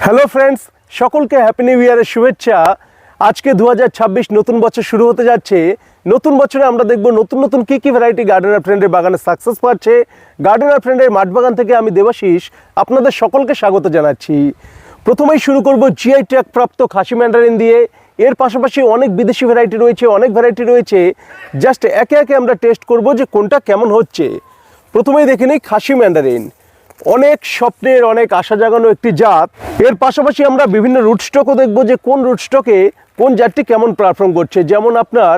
Hello friends সকলকে happy new ইয়ারের শুভেচ্ছা। আজকে দু হাজার ছাব্বিশ নতুন বছর শুরু হতে যাচ্ছে। নতুন বছরে আমরা দেখব নতুন নতুন কী কী ভ্যারাইটি গার্ডেনার ফ্রেন্ডের বাগানে সাকসেস পাচ্ছে গার্ডেনার ফ্রেন্ডের মাঠ বাগান থেকে আমি দেবাশিস, আপনাদের সকলকে স্বাগত জানাচ্ছি। প্রথমেই শুরু করব জিআই ট্যাগ প্রাপ্ত খাসি ম্যান্ডারিন দিয়ে। এর পাশাপাশি অনেক বিদেশি ভ্যারাইটি রয়েছে, অনেক ভ্যারাইটি রয়েছে। জাস্ট একে একে আমরা টেস্ট করব যে কোনটা কেমন হচ্ছে। প্রথমেই দেখে নিই খাসি ম্যান্ডারিন অনেক স্বপ্নের, অনেক আশা জাগানো একটি জাত। এর পাশাপাশি আমরা বিভিন্ন রুট স্টকও দেখব যে কোন রুট স্টকে কোন জাতটি কেমন পারফর্ম করছে। যেমন আপনার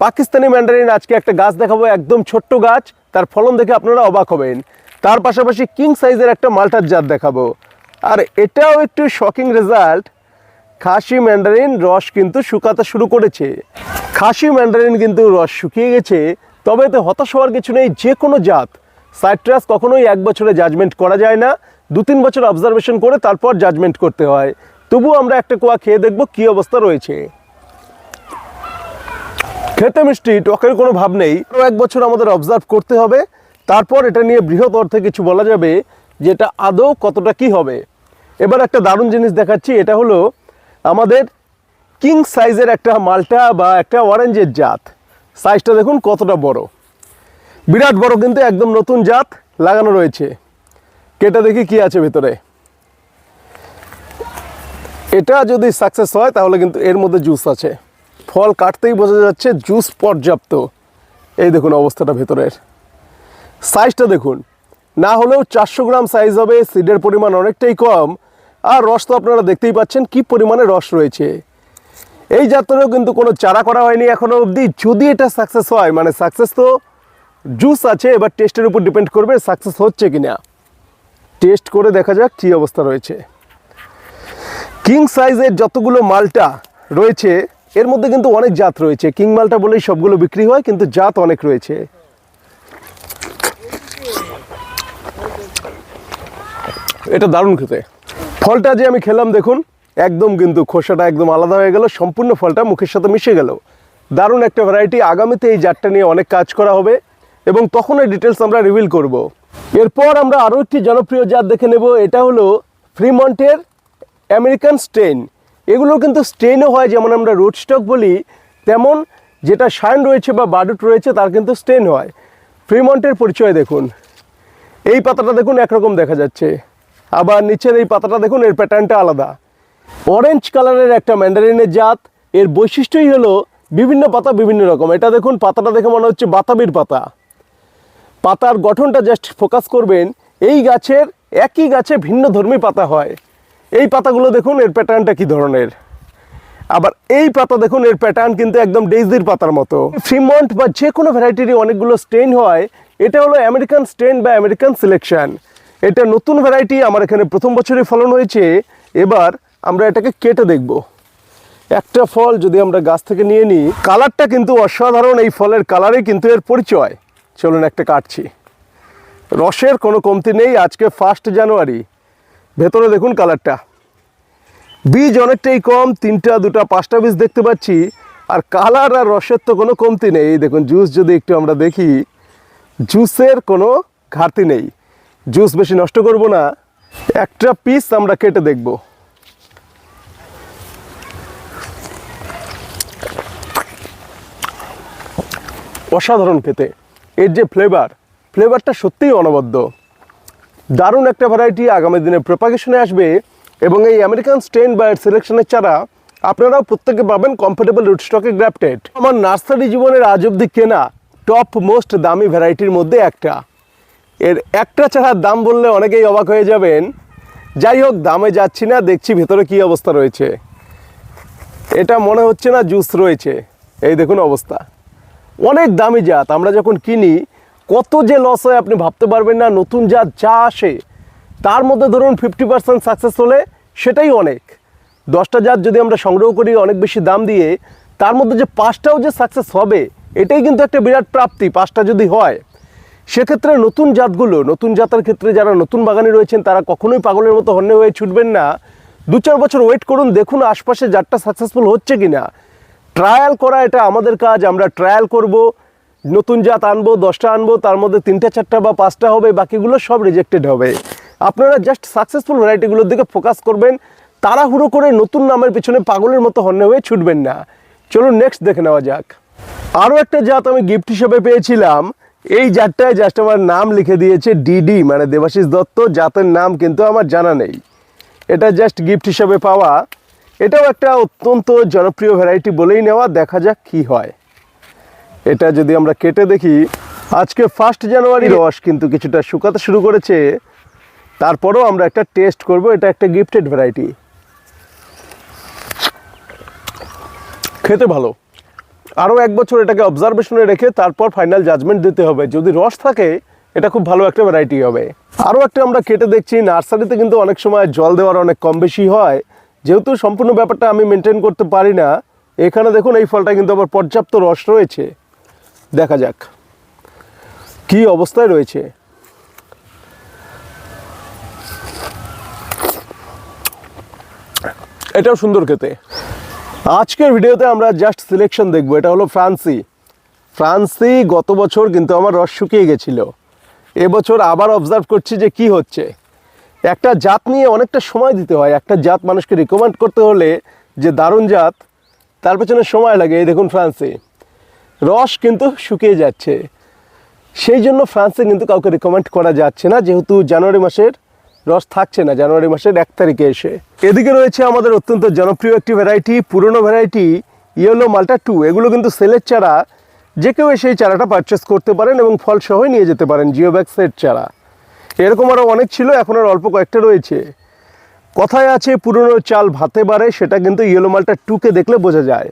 পাকিস্তানি ম্যান্ডারিন আজকে একটা গাছ দেখাবো, একদম ছোট্ট গাছ, তার ফলন দেখে আপনারা অবাক হবেন। তার পাশাপাশি কিং সাইজের একটা মাল্টার জাত দেখাবো। আর এটাও একটু শকিং রেজাল্ট খাসি ম্যান্ডারিন রস কিন্তু শুকাতে শুরু করেছে। খাসি ম্যান্ডারিন কিন্তু রস শুকিয়ে গেছে, তবে এতে হতাশ হওয়ার কিছু নেই, যে কোনো জাত। সাইট্রাস কখনোই এক বছরে জাজমেন্ট করা যায় না, দু তিন বছর অবজারভেশন করে তারপর জাজমেন্ট করতে হয়। তবু আমরা একটা কোয়া খেয়ে দেখব কি অবস্থা রয়েছে। খেতে মিষ্টি, টকের কোনো ভাব নেই। এক বছর আমাদের অবজার্ভ করতে হবে। তারপর এটা নিয়ে বৃহৎ অর্থে কিছু বলা যাবে যে এটা আদৌ কতটা কি হবে। এবার একটা দারুণ জিনিস দেখাচ্ছি, এটা হলো আমাদের কিং সাইজের একটা মালটা বা একটা অরেঞ্জের জাত। সাইজটা দেখুন কতটা বড়। বিরাট বড় কিন্তু একদম নতুন জাত লাগানো রয়েছে। কেটে দেখি কি আছে ভেতরে। এটা যদি সাকসেস হয়, তাহলে কিন্তু এর মধ্যে জুস আছে। ফল কাটতেই বোঝা যাচ্ছে জুস পর্যাপ্ত। এই দেখুন অবস্থাটা ভেতরের। সাইজটা দেখুন। না হলেও চারশো গ্রাম সাইজ হবে সিডের পরিমাণ অনেকটাই কম। আর রস তো আপনারা দেখতেই পাচ্ছেন কি পরিমাণে রস রয়েছে। এই জাতরেও কিন্তু কোনো চারা করা হয়নি এখনও অবধি। যদি এটা সাকসেস হয় মানে সাকসেস তো জুস আছে, এবার টেস্টের উপর ডিপেন্ড করবে সাকসেস হচ্ছে কি না টেস্ট করে দেখা যাক কী অবস্থা রয়েছে। কিং সাইজের যতগুলো মালটা রয়েছে, এর মধ্যে কিন্তু অনেক জাত রয়েছে। কিং মালটা বলেই সবগুলো বিক্রি হয়, কিন্তু জাত অনেক রয়েছে। এটা দারুণ খেতে। ফলটা যে আমি খেলাম, দেখুন, একদম কিন্তু খোসাটা একদম আলাদা হয়ে গেল, সম্পূর্ণ ফলটা মুখের সাথে মিশে গেল। দারুণ একটা ভ্যারাইটি আগামীতে এই জাতটা নিয়ে অনেক কাজ করা হবে। এবং তখন এই ডিটেলস আমরা রিভিল করব। এরপর আমরা আরও একটি জনপ্রিয় জাত দেখে নেব, এটা হলো ফ্রিমন্টের আমেরিকান স্টেন এগুলো কিন্তু স্টেনও হয়, যেমন আমরা রুট স্টক বলি, তেমন যেটা শাইন রয়েছে বা বাডুট রয়েছে, তার কিন্তু স্টেন হয়। ফ্রিমন্টের পরিচয় দেখুন। এই পাতাটা দেখুন, একরকম দেখা যাচ্ছে। আবার নিচের এই পাতাটা দেখুন, এর প্যাটার্নটা আলাদা। অরেঞ্জ কালারের একটা ম্যান্ডারিনের জাত, এর বৈশিষ্ট্যই হলো বিভিন্ন পাতা বিভিন্ন রকম। এটা দেখুন, পাতাটা দেখে মনে হচ্ছে বাতাবির পাতা। পাতার গঠনটা জাস্ট ফোকাস করবেন, এই গাছের একই গাছে ভিন্ন ধর্মী পাতা হয়। এই পাতাগুলো দেখুন, এর প্যাটার্নটা কি ধরনের? আবার এই পাতা দেখুন, এর প্যাটার্ন কিন্তু একদম ডেইজির পাতার মতো। ফ্রিমন্ট বা যে কোনো ভ্যারাইটিরই অনেকগুলো স্টেন হয়, এটা হলো আমেরিকান স্টেন বা আমেরিকান সিলেকশন এটা নতুন ভ্যারাইটি আমার এখানে প্রথম বছরই ফলন হয়েছে। এবার আমরা এটাকে কেটে দেখব। একটা ফল যদি আমরা গাছ থেকে নিয়ে নিই কালারটা কিন্তু অসাধারণ, এই ফলের কালারই কিন্তু এর পরিচয়। চলুন একটা কাটছি। রসের কোনো কমতি নেই আজকে ফার্স্ট জানুয়ারি ভেতরে দেখুন কালারটা বীজ অনেকটাই কম, তিনটা, দুটা, পাঁচটা বীজ দেখতে পাচ্ছি, আর কালার আর রসের তো কোনো কমতি নেই। দেখুন জুস যদি একটু আমরা দেখি জুসের কোনো ঘাটতি নেই। জুস বেশি নষ্ট করব না, একটা পিস আমরা কেটে দেখব। অসাধারণ খেতে। এর যে ফ্লেভার ফ্লেভারটা সত্যিই অনবদ্য। দারুণ একটা ভ্যারাইটি আগামী দিনে প্রপাগেশনে আসবে এবং এই আমেরিকান স্টেন বা এর সিলেকশনের চারা আপনারাও প্রত্যেকে পাবেন কমফোর্টেবল রুট স্টকে গ্রাফটেড আমার নার্সারি জীবনের আজ অব্দি কেনা টপ মোস্ট দামি ভ্যারাইটির মধ্যে একটা। এর একটা চারার দাম বললে অনেকেই অবাক হয়ে যাবেন। যাই হোক, দামে যাচ্ছি না, দেখছি ভেতরে কি অবস্থা রয়েছে। এটা মনে হচ্ছে না জুস রয়েছে। এই দেখুন অবস্থা। অনেক দামি জাত। আমরা যখন কিনি, কত যে লস হয় আপনি ভাবতে পারবেন না, নতুন জাত যা আসে, তার মধ্যে ধরুন ফিফটি পার্সেন্ট সাকসেস হলে সেটাই অনেক। দশটা জাত যদি আমরা সংগ্রহ করি অনেক বেশি দাম দিয়ে, তার মধ্যে যে পাঁচটাও যে সাকসেস হবে, এটাই কিন্তু একটা বিরাট প্রাপ্তি, পাঁচটা যদি হয়। সেক্ষেত্রে নতুন জাতগুলো, নতুন জাতের ক্ষেত্রে যারা নতুন বাগানে রয়েছেন, তারা কখনোই পাগলের মতো হন্যে হয়ে ছুটবেন না। দু চার বছর ওয়েট করুন, দেখুন আশপাশে জাতটা সাকসেসফুল হচ্ছে কি না ট্রায়াল করা এটা আমাদের কাজ, আমরা ট্রায়াল করব, নতুন জাত আনব, দশটা আনব, তার মধ্যে তিনটে, চারটা বা পাঁচটা হবে, বাকিগুলো সব রিজেক্টেড হবে। আপনারা জাস্ট সাকসেসফুল ভ্যারাইটিগুলোর দিকে ফোকাস করবেন, তাড়াহুড়ো করে নতুন নামের পিছনে পাগলের মতো হন্যে হয়ে ছুটবেন না। চলুন নেক্সট দেখে নেওয়া যাক। আরও একটা জাত আমি গিফট হিসেবে পেয়েছিলাম, এই জাতটায় জাস্ট আমার নাম লিখে দিয়েছে ডিডি মানে দেবাশিস দত্ত, জাতের নাম কিন্তু আমার জানা নেই। এটা জাস্ট গিফট হিসেবে পাওয়া। এটাও একটা অত্যন্ত জনপ্রিয় ভ্যারাইটি বলেই নেওয়া দেখা যাক কি হয়। এটা যদি আমরা কেটে দেখি আজকে ফার্স্ট জানুয়ারি রস কিন্তু কিছুটা শুকাতে শুরু করেছে। তারপরেও আমরা একটা টেস্ট করব এটা একটা গিফটেড ভ্যারাইটি খেতে ভালো। আরও এক বছর এটাকে অবজারভেশনে রেখে তারপর ফাইনাল জাজমেন্ট দিতে হবে। যদি রস থাকে এটা খুব ভালো একটা ভ্যারাইটি হবে। আরও একটা আমরা কেটে দেখছি নার্সারিতে কিন্তু অনেক সময় জল দেওয়ার অনেক কম বেশি হয়। যেহেতু সম্পূর্ণ ব্যাপারটা আমি মেনটেন করতে পারি না, এখানে দেখুন এই ফলটা কিন্তু আবার পর্যাপ্ত রস রয়েছে। দেখা যাক কি অবস্থায় রয়েছে। এটাও সুন্দর খেতে। আজকের ভিডিওতে আমরা জাস্ট সিলেকশন দেখব, এটা হলো ফ্রান্সি। ফ্রান্সি গত বছর কিন্তু আমার রস শুকিয়ে গেছিল। এবছর আবার অবজার্ভ করছি যে কি হচ্ছে। একটা জাত নিয়ে অনেকটা সময় দিতে হয়। একটা জাত মানুষকে রিকমেন্ড করতে হলে যে দারুণ জাত, তার পেছনে সময় লাগে। এই দেখুন ফ্রান্সে। রস কিন্তু শুকিয়ে যাচ্ছে। সেই জন্য ফ্রান্সে কিন্তু কাউকে রিকমেন্ড করা যাচ্ছে না। যেহেতু জানুয়ারি মাসের রস থাকছে না। জানুয়ারি মাসের এক তারিখে এসে। এদিকে রয়েছে আমাদের অত্যন্ত জনপ্রিয় একটি ভ্যারাইটি পুরনো ভ্যারাইটি ইয়েলো মাল্টা টু এগুলো কিন্তু সেলের চারা। যে কেউ এসে এই চারাটা পারচেস করতে পারেন এবং ফল সহই নিয়ে যেতে পারেন। জিও ব্যাগ সেট চারা। এরকম আরও অনেক ছিল, এখন আর অল্প কয়েকটা রয়েছে। কথায় আছে, পুরনো চাল ভাতে বাড়ে, সেটা কিন্তু ইয়েলো মালটা টুকে দেখলে বোঝা যায়।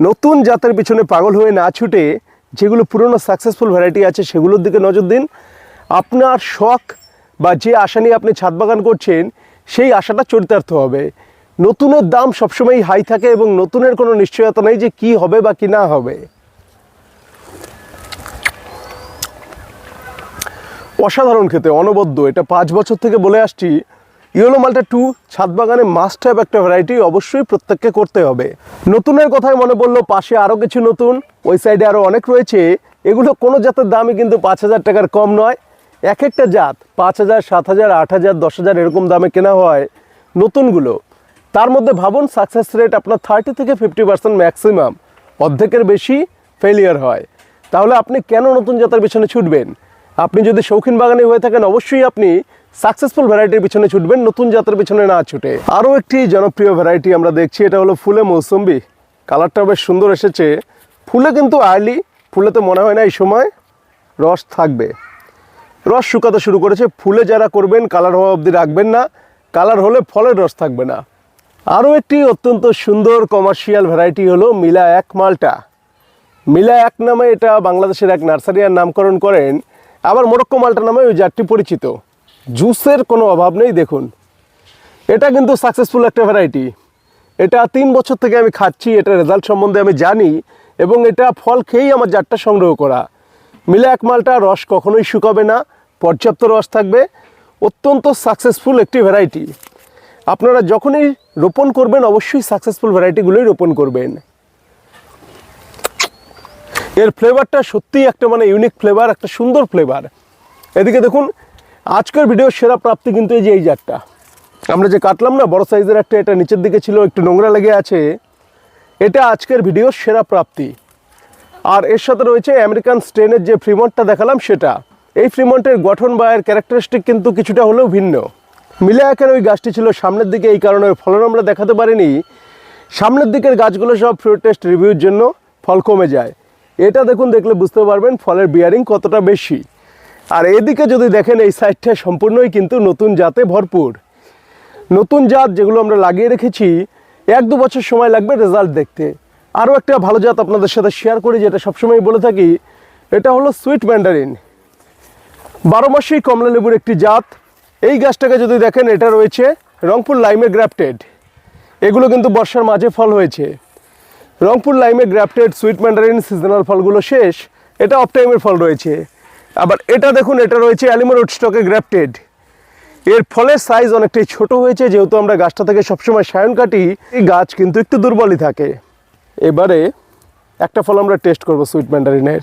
নতুন জাতের পিছনে পাগল হয়ে না ছুটে যেগুলো পুরনো সাকসেসফুল ভ্যারাইটি আছে, সেগুলোর দিকে নজর দিন। আপনার শখ বা যে আশা নিয়ে আপনি ছাদ বাগান করছেন, সেই আশাটা চরিতার্থ হবে। নতুনের দাম সবসময়ই হাই থাকে এবং নতুনের কোনো নিশ্চয়তা নেই যে কি হবে বা কি না হবে। অসাধারণ খেতে, অনবদ্য। এটা পাঁচ বছর থেকে বলে আসছি, ইয়েলো মালটা টু, ছাদ বাগানে মাস্ট হ্যাভ একটা ভ্যারাইটি অবশ্যই প্রত্যেককে করতে হবে। নতুনের কথায় মনে পড়ল, পাশে আরও কিছু নতুন, ওই সাইডে আরও অনেক রয়েছে। এগুলো কোনো জাতের দামই কিন্তু পাঁচ হাজার টাকার কম নয়। এক একটা জাত, পাঁচ হাজার, সাত হাজার, আট হাজার, দশ হাজার এরকম দামে কেনা হয় নতুনগুলো। তার মধ্যে ভাবুন সাকসেস রেট আপনার থার্টি থেকে ফিফটি পার্সেন্ট ম্যাক্সিমাম অর্ধেকের বেশি ফেলিয়ার হয়। তাহলে আপনি কেন নতুন জাতের পিছনে ছুটবেন? আপনি যদি শৌখিন বাগানে হয়ে থাকেন, অবশ্যই আপনি সাকসেসফুল ভ্যারাইটির পিছনে ছুটবেন, নতুন জাতের পিছনে না ছুটে। আরও একটি জনপ্রিয় ভ্যারাইটি আমরা দেখছি, এটা হলো ফুলে মৌসুম্বি। কালারটা বেশ সুন্দর এসেছে। ফুলে কিন্তু আর্লি ফুলে তো মনে হয় না এই সময় রস থাকবে। রস শুকাতে শুরু করেছে। ফুলে যারা করবেন, কালার হওয়া অবধি রাখবেন না। কালার হলে ফলের রস থাকবে না। আরও একটি অত্যন্ত সুন্দর কমার্শিয়াল ভ্যারাইটি হলো মিলা এক মালটা। মিলা এক নামে এটা বাংলাদেশের এক নার্সারিয়ার নামকরণ করেন। আবার মোরক্কো মালটা নামে ওই জাতটি পরিচিত। জুসের কোনো অভাব নেই, দেখুন। এটা কিন্তু সাকসেসফুল একটা ভ্যারাইটি এটা তিন বছর থেকে আমি খাচ্ছি, এটা রেজাল্ট সম্বন্ধে আমি জানি এবং এটা ফল খেয়েই আমার জাতটা সংগ্রহ করা। মিলা এক মালটা রস কখনোই শুকাবে না, পর্যাপ্ত রস থাকবে। অত্যন্ত সাকসেসফুল একটি ভ্যারাইটি আপনারা যখনই রোপণ করবেন, অবশ্যই সাকসেসফুল ভ্যারাইটিগুলোই রোপণ করবেন। এর ফ্লেভারটা সত্যিই একটা মানে ইউনিক ফ্লেভার একটা সুন্দর ফ্লেভার এদিকে দেখুন, আজকের ভিডিওর সেরা প্রাপ্তি কিন্তু এই যে এই জারটা। আমরা যে কাটলাম না, বড় সাইজের একটা, এটা নিচের দিকে ছিল, একটু নোংরা লেগে আছে, এটা আজকের ভিডিওর সেরা প্রাপ্তি। আর এর সাথে রয়েছে আমেরিকান স্টেনের যে ফ্রিমন্টটা দেখালাম সেটা। এই ফ্রিমন্টের গঠন বা এর ক্যারেক্টারিস্টিক কিন্তু কিছুটা হলেও ভিন্ন। মিলে একের ওই গাছটি ছিল সামনের দিকে, এই কারণে ফলন আমরা দেখাতে পারিনি। সামনের দিকের গাছগুলো সব ফ্রুট টেস্ট রিভিউর জন্য ফল কমে যায়। এটা দেখুন, দেখলে বুঝতে পারবেন ফলের বিয়ারিং কতটা বেশি। আর এদিকে যদি দেখেন, এই সাইডটা সম্পূর্ণই কিন্তু নতুন জাতে ভরপুর। নতুন জাত যেগুলো আমরা লাগিয়ে রেখেছি, এক দু বছর সময় লাগবে রেজাল্ট দেখতে। আরও একটা ভালো জাত আপনাদের সাথে শেয়ার করি, যেটা সবসময় বলে থাকি, এটা হলো সুইট ম্যান্ডারিন বারো মাসেই কমলা লেবুর একটি জাত। এই গাছটাকে যদি দেখেন, এটা রয়েছে রংপুর লাইমে গ্রাফটেড এগুলো কিন্তু বর্ষার মাঝে ফল হয়েছে। রংপুর লাইমে গ্রাফটেড সুইট ম্যান্ডারিন সিজনাল ফলগুলো শেষ, এটা অফ টাইমের ফল রয়েছে। আবার এটা দেখুন, এটা রয়েছে অ্যালিমো রোড স্টকে গ্রাফটেড। এর ফলের সাইজ অনেকটাই ছোট হয়েছে, যেহেতু আমরা গাছটা থেকে সবসময় সায়ন কাটি, এই গাছ কিন্তু একটু দুর্বলই থাকে। এবারে একটা ফল আমরা টেস্ট করব সুইট ম্যান্ডারিনের।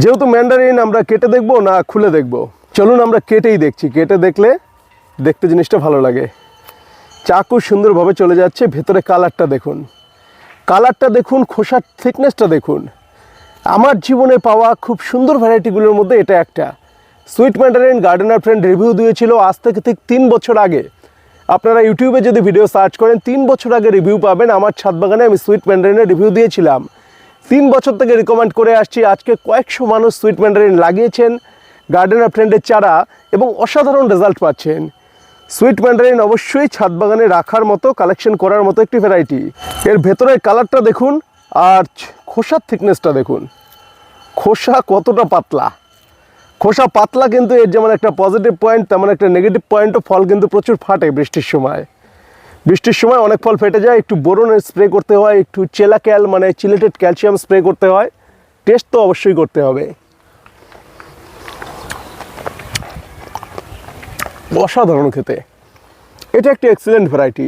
যেহেতু ম্যান্ডারিন আমরা কেটে দেখব না খুলে দেখব? চলুন আমরা কেটেই দেখছি। কেটে দেখলে দেখতে জিনিসটা ভালো লাগে। চাকু সুন্দরভাবে চলে যাচ্ছে, ভেতরে কালারটা দেখুন। কালারটা দেখুন, খোসার থিকনেসটা দেখুন। আমার জীবনে পাওয়া খুব সুন্দর ভ্যারাইটিগুলোর মধ্যে এটা একটা। Sweet mandarin gardener friend review দিয়েছিল আজ থেকে ঠিক তিন বছর আগে। আপনারা ইউটিউবে যদি ভিডিও সার্চ করেন, তিন বছর আগে রিভিউ পাবেন। আমার ছাদ বাগানে আমি সুইট ম্যান্ডারিনের রিভিউ দিয়েছিলাম। তিন বছর থেকে রিকমেন্ড করে আসছি, আজকে কয়েকশো মানুষ সুইট ম্যান্ডারিন লাগিয়েছেন। গার্ডেনার ফ্রেন্ডের চারা এবং অসাধারণ রেজাল্ট পাচ্ছেন। সুইট ম্যান্ডারিন অবশ্যই ছাদ বাগানে রাখার মতো কালেকশন করার মতো একটি ভ্যারাইটি এর ভেতরের কালারটা দেখুন আর খোসার থিকনেসটা দেখুন। খোসা কতটা পাতলা। খোসা পাতলা কিন্তু এর যেমন একটা পজিটিভ পয়েন্ট তেমন একটা নেগেটিভ পয়েন্টও ফল কিন্তু প্রচুর ফাটে বৃষ্টির সময়। বৃষ্টির সময় অনেক ফল ফেটে যায়, একটু বোরনের স্প্রে করতে হয়, একটু চেলাক্যাল মানে চিলেটেড ক্যালসিয়াম স্প্রে করতে হয়। টেস্ট তো অবশ্যই করতে হবে। অসাধারণ খেতে। এটা একটি এক্সিলেন্ট ভ্যারাইটি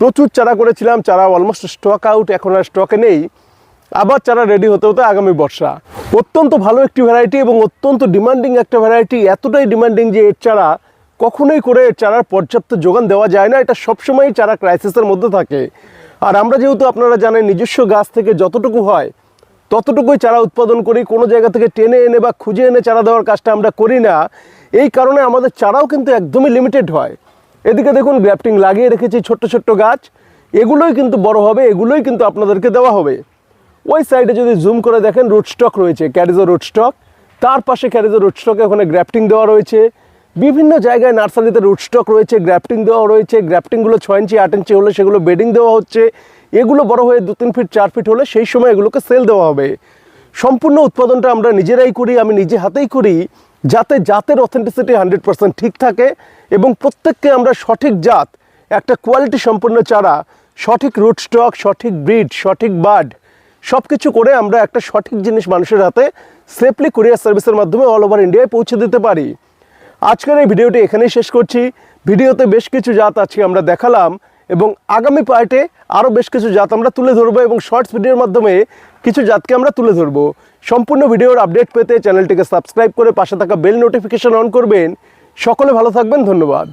প্রচুর চারা করেছিলাম, চারা অলমোস্ট স্টক আউট এখন আর স্টকে নেই। আবার চারা রেডি হতে হতে আগামী বর্ষা। অত্যন্ত ভালো একটি ভ্যারাইটি এবং অত্যন্ত ডিমান্ডিং একটা ভ্যারাইটি এতটাই ডিমান্ডিং যে এর চারা কখনোই করে এর চারার পর্যাপ্ত যোগান দেওয়া যায় না। এটা সবসময়ই চারা ক্রাইসিসের মধ্যে থাকে। আর আমরা যেহেতু আপনারা জানেন, নিজস্ব গাছ থেকে যতটুকু হয়, ততটুকুই চারা উৎপাদন করি। কোনো জায়গা থেকে টেনে এনে বা খুঁজে এনে চারা দেওয়ার কাজটা আমরা করি না। এই কারণে আমাদের চারাও কিন্তু একদমই লিমিটেড হয়। এদিকে দেখুন গ্রাফটিং লাগিয়ে রেখেছি ছোট্ট ছোট্ট গাছ। এগুলোই কিন্তু বড় হবে, এগুলোই কিন্তু আপনাদেরকে দেওয়া হবে। ওই সাইডে যদি জুম করে দেখেন রুটস্টক রয়েছে ক্যারিজো রুট স্টক তার পাশে ক্যারিজো রুটস্টকে ওখানে গ্রাফটিং দেওয়া রয়েছে। বিভিন্ন জায়গায় নার্সারিতে রুটস্টক রয়েছে গ্রাফটিং দেওয়া রয়েছে। গ্রাফটিংগুলো ছয় ইঞ্চি, আট ইঞ্চি হলে সেগুলো বেডিং দেওয়া হচ্ছে। এগুলো বড় হয়ে দু তিন ফিট চার ফিট হলে সেই সময় এগুলোকে সেল দেওয়া হবে। সম্পূর্ণ উৎপাদনটা আমরা নিজেরাই করি, আমি নিজে হাতেই করি। যাতে জাতের অথেন্টিসিটি হান্ড্রেড পার্সেন্ট ঠিক থাকে এবং প্রত্যেককে আমরা সঠিক জাত, একটা কোয়ালিটি সম্পন্ন চারা, সঠিক রুট স্টক সঠিক ব্রিড সঠিক বার্ড সব কিছু করে আমরা একটা সঠিক জিনিস মানুষের হাতে সেফলি কুরিয়ার সার্ভিসের মাধ্যমে অল ওভার ইন্ডিয়ায় পৌঁছে দিতে পারি। আজকের এই ভিডিওটি এখানেই শেষ করছি। ভিডিওতে বেশ কিছু জাত আজকে আমরা দেখালাম এবং আগামী পার্টে আরও বেশ কিছু জাত আমরা তুলে ধরবো এবং শর্টস ভিডিওর মাধ্যমে কিছু জাতকে আমরা তুলে ধরবো। সম্পূর্ণ ভিডিওর আপডেট পেতে চ্যানেলটিকে সাবস্ক্রাইব করে পাশে থাকা বেল নোটিফিকেশন অন করবেন। সকলে ভালো থাকবেন, ধন্যবাদ।